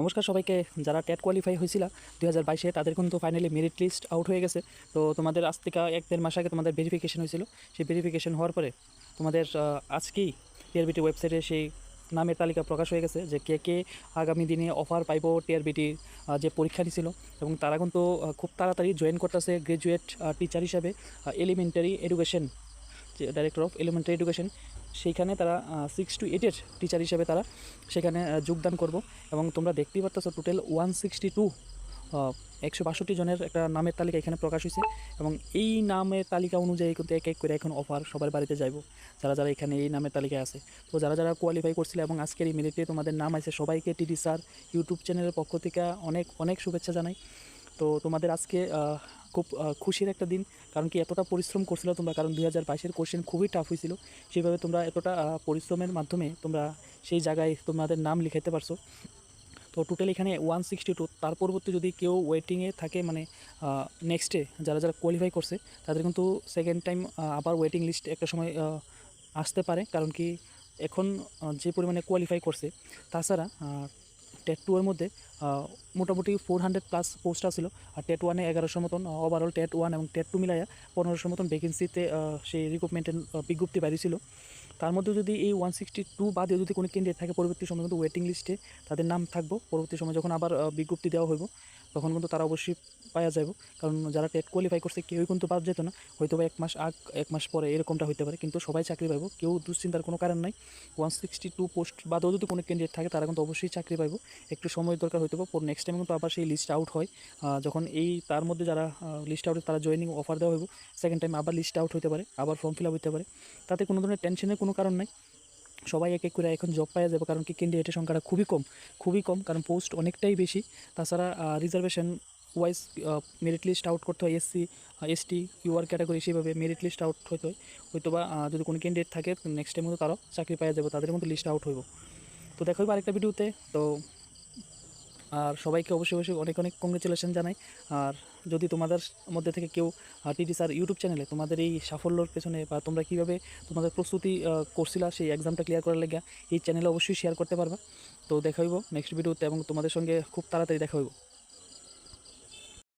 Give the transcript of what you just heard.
নমস্কার সবাইকে, যারা টেট কোয়ালিফাই হয়েছিল, দুই হাজার বাইশে তাদের কিন্তু ফাইনালি মেরিট লিস্ট আউট হয়ে গেছে। তো তোমাদের আজ থেকে এক দেড় মাস আগে তোমাদের ভেরিফিকেশন হয়েছিল। সেই ভেরিফিকেশন হওয়ার পরে তোমাদের আজকেই টিআরবিটি ওয়েবসাইটে সেই নামের তালিকা প্রকাশ হয়ে গেছে যে কে কে আগামী দিনে অফার পাইব টিআরবিটির যে পরীক্ষা নিছিল। এবং তারা কিন্তু খুব তাড়াতাড়ি জয়েন করতেছে গ্রাজুয়েট টিচার হিসাবে এলিমেন্টারি এডুকেশন যে ডাইরেক্টর অফ এলিমেন্টারি এডুকেশন সেইখানে তারা সিক্স টু এইটের টিচার হিসেবে তারা সেখানে যোগদান করব। এবং তোমরা দেখতেই পারতেছো টোটাল ওয়ান সিক্সটি টু একশো বাষট্টি জনের একটা নামের তালিকা এখানে প্রকাশ হয়েছে এবং এই নামের তালিকা অনুযায়ী কিন্তু এক এক করে এখন অফার সবার বাড়িতে যাইব, যারা যারা এখানে এই নামের তালিকায় আছে। তো যারা যারা কোয়ালিফাই করছিল এবং আজকের এই মিনিটে তোমাদের নাম আছে, সবাইকে টিডি স্যার ইউটিউব চ্যানেলের পক্ষ থেকে অনেক অনেক শুভেচ্ছা জানাই। তো তোমাদের আজকে খুব খুশির একটা দিন, কারণ কি এতটা পরিশ্রম করছিল তোমরা, কারণ দুই হাজার বাইশের কোশ্চেন খুবই টাফ হয়েছিল। সেইভাবে তোমরা এতটা পরিশ্রমের মাধ্যমে তোমরা সেই জায়গায় তোমাদের নাম লিখাইতে পারছ। তো টোটাল এখানে ওয়ান সিক্সটি টু তার পরবর্তী যদি কেউ ওয়েটিংয়ে থাকে মানে নেক্সটে যারা যারা কোয়ালিফাই করছে, তাদের কিন্তু সেকেন্ড টাইম আবার ওয়েটিং লিস্ট একটা সময় আসতে পারে। কারণ কি এখন যে পরিমাণে কোয়ালিফাই করছে, তাছাড়া টেট টু এর মধ্যে মোটামুটি ফোর হান্ড্রেড প্লাস পোস্ট আসছিল আর টেট ওয়ানে এগারোশো মতন ওভারঅল টেট ওয়ান এবং টেট টু মিলাইয়া পনেরোশো মতন ভ্যাকেন্সিতে সেই রিক্রুটমেন্টের বিজ্ঞপ্তি বাড়িয়েছিল তার মধ্যে যদি এই ওয়ান সিক্সটি টু বাদে যদি কোনো ক্যান্ডিডেট থাকে পরবর্তী সময় কিন্তু ওয়েটিং লিস্টে তাদের নাম থাকব। পরবর্তী সময় যখন আবার বিজ্ঞপ্তি দেওয়া হইব, তখন কিন্তু তারা অবশ্যই পাওয়া যাব কারণ যারা টেট কোয়ালিফাই করছে কেউই কিন্তু বাদ যেত না। হয়তো এক মাস আগ, এক মাস পরে এরকমটা হতে পারে, কিন্তু সবাই চাকরি পাইব। কেউ দুশ্চিন্তার কোনো কারণ নাই। ওয়ান সিক্সটি টু পোস্ট বাদেও যদি কোনো ক্যান্ডিডেট থাকে, তারা কিন্তু অবশ্যই চাকরি পাইব। একটু সময় দরকার হইতে পারে। নেক্সট টাইম কিন্তু আবার সেই লিস্ট আউট হয়। যখন এই তার মধ্যে যারা লিস্ট আউট তারা জয়েনিং অফার দেওয়া হইব সেকেন্ড টাইম আবার লিস্ট আউট হতে পারে, আবার ফর্ম ফিল আপ হতে পারে। তাতে কোনো ধরনের টেনশনের কোনো কারণ নাই। সবাই এক এক করে এখন জব পাওয়া যাবে, কারণ কি ক্যান্ডিডেটের সংখ্যাটা খুবই কম খুবই কম, কারণ পোস্ট অনেকটাই বেশি। তাছাড়া reservation wise merit list out করতে হয় এসসি এসটি ইউআর ক্যাটাগরি সেভাবে মেরিট লিস্ট আউট হইতে হয়। হয়তো বা যদি কোনো ক্যান্ডিডেট থাকে নেক্সট টাইম কিন্তু তারাও চাকরি পাওয়া যাবে, তাদের মধ্যে লিস্ট আউট হইব। তো দেখা আরেকটা ভিডিওতে তো আর সবাইকে অবশ্যই অবশ্যই অনেক অনেক কংগ্রেচুলেশন জানাই। আর যদি তোমাদের মধ্যে থেকে কেউ টিটি স্যার ইউটিউব চ্যানেলে তোমাদের এই সাফল্যর পেছনে বা তোমরা কীভাবে তোমাদের প্রস্তুতি করছিলা সেই এক্সামটা ক্লিয়ার করার লেগে, এই চ্যানেলে অবশ্যই শেয়ার করতে পারবা। তো দেখা হইব নেক্সট ভিডিওতে এবং তোমাদের সঙ্গে খুব তাড়াতাড়ি দেখা হইব।